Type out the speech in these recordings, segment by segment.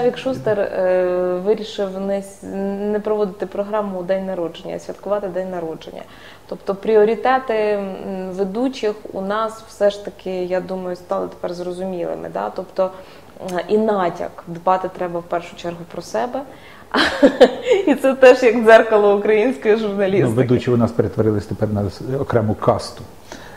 Савік Шустер е, вирішив не, не проводити програму у день народження, а святкувати день народження. Тобто пріоритети ведучих у нас все ж таки, я думаю, стали тепер зрозумілими. Да? Тобто е, і натяк дбати треба в першу чергу про себе. І це теж як дзеркало української Ну, ведучі у нас перетворились тепер на окрему касту.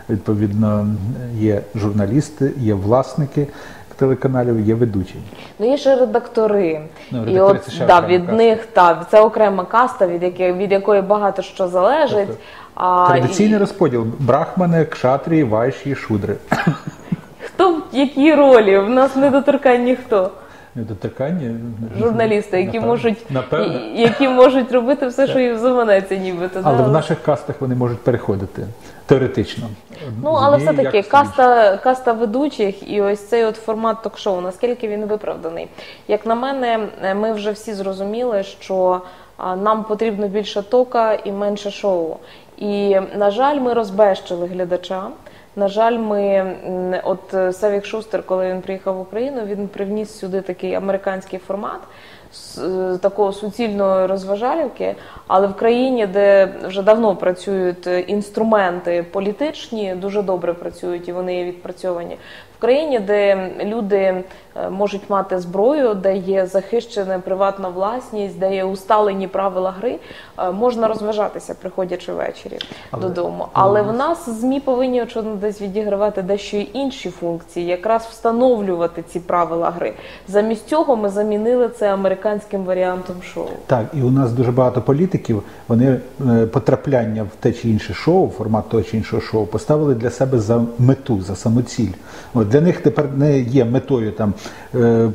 Відповідно, є журналісти, є власники телеканалів, є ведучі. Ну, є ще редактори. Ну, і от це да, від каста. них та, це окрема каста, від, якої, від якої багато що залежить. Тобто А, Традиційний і, розподіл брахмани, кшатрі, вайші, шудри. хто в якій ролі? В нас не доторкає ніхто. Недоторкання Журналісти, які Напевно. можуть, Напевно. які можуть робити все, що їм заманеться, нібито. Але да. в наших кастах вони можуть переходити теоретично. Ну, але все-таки якості в іншу. каста, каста ведучих і ось цей от формат ток-шоу, наскільки він виправданий? Як на мене, ми вже всі зрозуміли, що нам потрібно більше тока і менше шоу. І, на жаль, ми розбещили глядача. На жаль, ми от е, Савік Шустер, коли він приїхав в Україну, він привніс сюди такий американський формат з е, такого суцільної розважалівки, але в країні, де вже давно працюють е, інструменти політичні, дуже добре працюють і вони є відпрацьовані. Країні, де люди е, можуть мати зброю, де є захищена приватна власність, де є усталені правила гри, е, можна розважатися, приходячи ввечері Але- додому. Але в нас змі повинні очевидно десь відігравати дещо й інші функції, якраз встановлювати ці правила гри. Замість цього ми замінили це американським варіантом шоу. Так, і у нас дуже багато політиків. Вони е, потрапляння в те чи інше шоу, формат того чи іншого шоу, поставили для себе за мету, за самоціль. От для них тепер не є метою там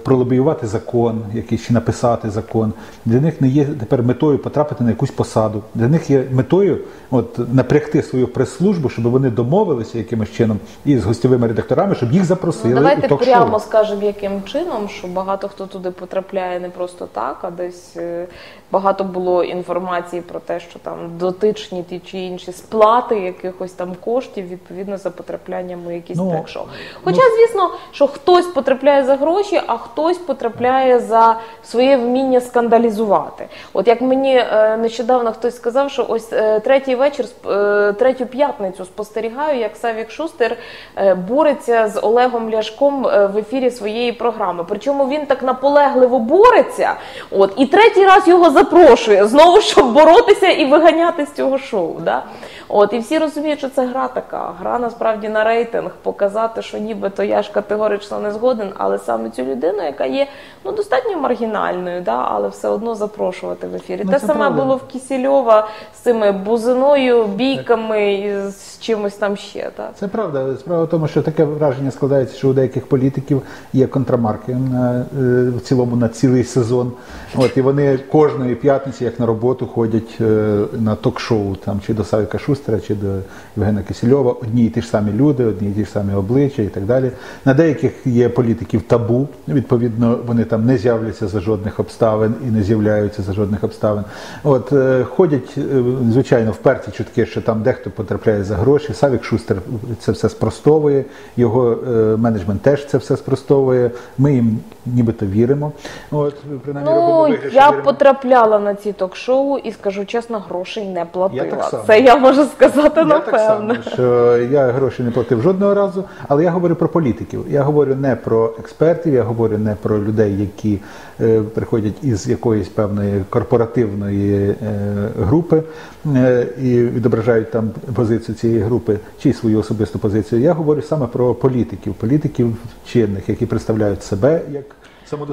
пролобіювати закон, якийсь чи написати закон. Для них не є тепер метою потрапити на якусь посаду. Для них є метою от напрягти свою прес-службу, щоб вони домовилися якимось чином із гостьовими редакторами, щоб їх запросили. Ну, давайте ток-шоу. прямо скажемо, яким чином, що багато хто туди потрапляє не просто так, а десь е, багато було інформації про те, що там дотичні ті чи інші сплати якихось там коштів відповідно за потраплянням у якісь Ну, трек-шоу. Хоча, звісно, що хтось потрапляє за гроші, а хтось потрапляє за своє вміння скандалізувати. От як мені е, нещодавно хтось сказав, що ось е, третій вечір, е, третю п'ятницю спостерігаю, як Савік Шустер бореться з Олегом Ляшком в ефірі своєї програми. Причому він так наполегливо бореться. От і третій раз його запрошує знову, щоб боротися і виганяти з цього шоу. Да? От і всі розуміють, що це гра така. Гра насправді на рейтинг, показати, що нібито я ж категорично не згоден, але саме цю людину, яка є ну достатньо маргінальною, да, але все одно запрошувати в ефірі. Ну, Те саме правда. було в Кісільова з цими бузиною, бійками і з чимось там ще. Так. Це правда. Справа в тому, що таке враження складається, що у деяких політиків є контрамарки на е, в цілому на цілий сезон. От і вони кожної п'ятниці, як на роботу, ходять е, на ток-шоу там чи до Савіка Шустера, чи до Євгена Кисельова. Одні і ті ж самі люди, одні і ті ж самі обличчя і так далі. На деяких є політиків табу. Відповідно, вони там не з'являться за жодних обставин і не з'являються за жодних обставин. От е, ходять, е, звичайно, вперті чутки, що там дехто потрапляє за гроші. Савік Шустер це все спростовує, його е, менеджмент теж це все спростовує. Ми їм нібито віримо. От, принаймні, робимо Ну, вигляд, я віримо. потрапляла на ці ток-шоу і скажу чесно, грошей не Я платила. так само. Це я можу сказати Я так само, напевно. що я гроші не платив жодного разу, але я говорю про політиків. Я говорю не про експертів, я говорю не про людей, які е, приходять із якоїсь певної корпоративної е, групи е, і відображають там позицію цієї групи чи свою особисту позицію. Я говорю саме про політиків, політиків чинних, які представляють себе як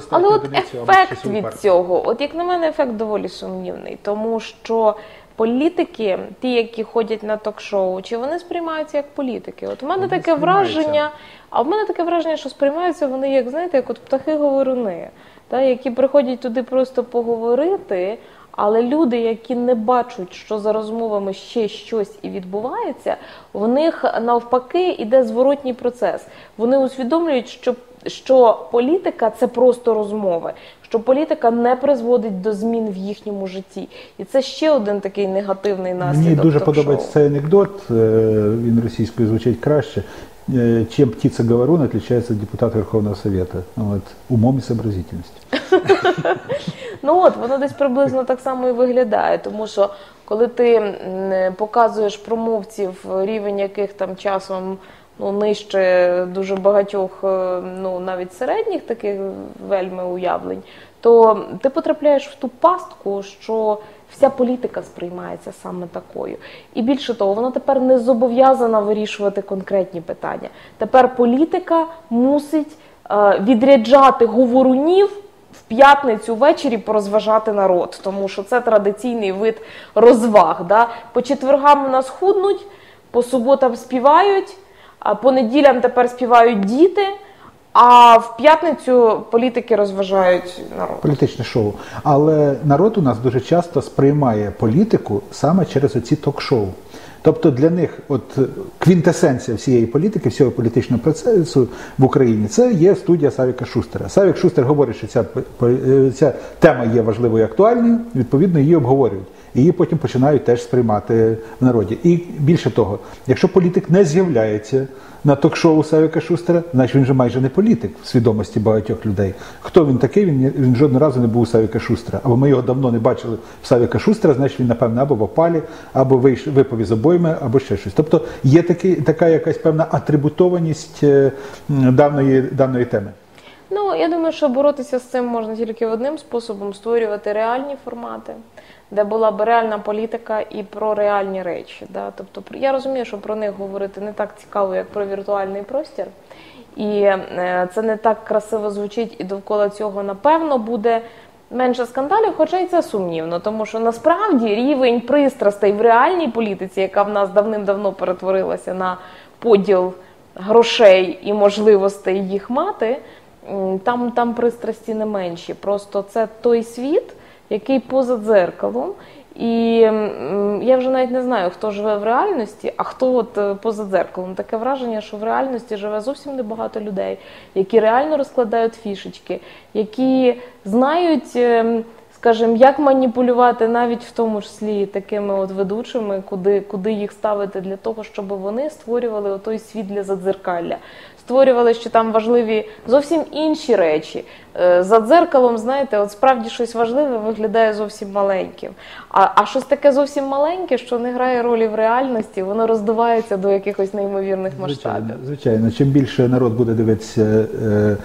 Але от ефект від цього, от як на мене, ефект доволі сумнівний, тому що політики, ті, які ходять на ток-шоу, чи вони сприймаються як політики? От у мене Вони таке враження, а в мене таке враження, що сприймаються вони, як знаєте, як от птахи-говоруни, та, які приходять туди просто поговорити. Але люди, які не бачать, що за розмовами ще щось і відбувається, в них навпаки іде зворотній процес. Вони усвідомлюють, що, що політика це просто розмови, що політика не призводить до змін в їхньому житті. І це ще один такий негативний наслідок. Мені дуже подобається цей анекдот. е, Він російською звучить краще. э, чем птица-говорун отличается от депутата Верховного Совета? Вот, умом и сообразительностью. Ну от воно десь приблизно так само і виглядає, тому що коли ти показуєш промовців, рівень яких там часом ну нижче дуже багатьох, е, ну навіть середніх таких вельми уявлень, то ти потрапляєш в ту пастку, що вся політика сприймається саме такою. І більше того, вона тепер не зобов'язана вирішувати конкретні питання. Тепер політика мусить е, відряджати говорунів в п'ятницю ввечері порозважати народ, тому що це традиційний вид розваг. Да? По четвергам у нас худнуть, по суботам співають, по неділям тепер співають діти. А в п'ятницю політики розважають народ. Політичне шоу. Але народ у нас дуже часто сприймає політику саме через оці ток-шоу. Тобто для них, от квінтесенція всієї політики, всього політичного процесу в Україні, це є студія Савіка Шустера. Савік Шустер говорить, що ця, е, ця тема є важливою і актуальною, відповідно, її обговорюють. Її потім починають теж сприймати в народі. І більше того, якщо політик не з'являється на ток-шоу Савіка Шустера, значить він вже майже не політик в свідомості багатьох людей. Хто він такий? Він, він жодного разу не був у Савіка Шустера. Або ми його давно не бачили в Савіка Шустера, значить він, напевно, або в опалі, або вийш- випав із обойми, або ще щось. Тобто є таки, така якась певна атрибутованість е, даної, даної теми. Ну, я думаю, що боротися з цим можна тільки одним способом створювати реальні формати, де була б реальна політика і про реальні речі. Да? Тобто, я розумію, що про них говорити не так цікаво, як про віртуальний простір. І е, це не так красиво звучить, і довкола цього, напевно, буде менше скандалів, хоча й це сумнівно, тому що насправді рівень пристрастей в реальній політиці, яка в нас давним-давно перетворилася на поділ грошей і можливостей їх мати, там, там пристрасті не менші. Просто це той світ, який поза дзеркалом. І я вже навіть не знаю, хто живе в реальності, а хто от е, поза дзеркалом. Таке враження, що в реальності живе зовсім небагато людей, які реально розкладають фішечки, які знають, ем, скажімо, як маніпулювати навіть в тому числі такими от ведучими, куди, куди їх ставити для того, щоб вони створювали той світ для задзеркалля. Створювали, що там важливі зовсім інші речі. Е, За дзеркалом, знаєте, от справді щось важливе виглядає зовсім маленьким. А, а щось таке зовсім маленьке, що не грає ролі в реальності, воно роздувається до якихось неймовірних масштабів. Звичайно, звичайно, чим більше народ буде дивитися е,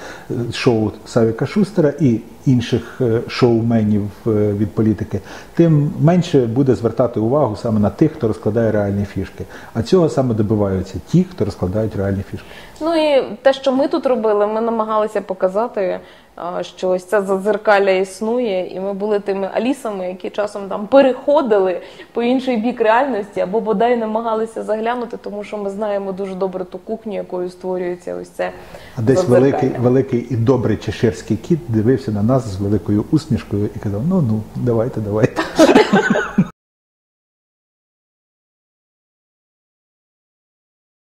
шоу Савіка Шустера і інших е, шоуменів е, від політики, тим менше буде звертати увагу саме на тих, хто розкладає реальні фішки. А цього саме добиваються ті, хто розкладають реальні фішки. Ну і те, що ми тут робили, ми намагалися показати, що ось це задзеркалля існує, і ми були тими алісами, які часом там переходили по інший бік реальності, або бодай намагалися заглянути, тому що ми знаємо дуже добре ту кухню, якою створюється ось це. А десь великий, великий і добрий чеширський кіт дивився на нас з великою усмішкою і казав: ну ну, давайте, давайте.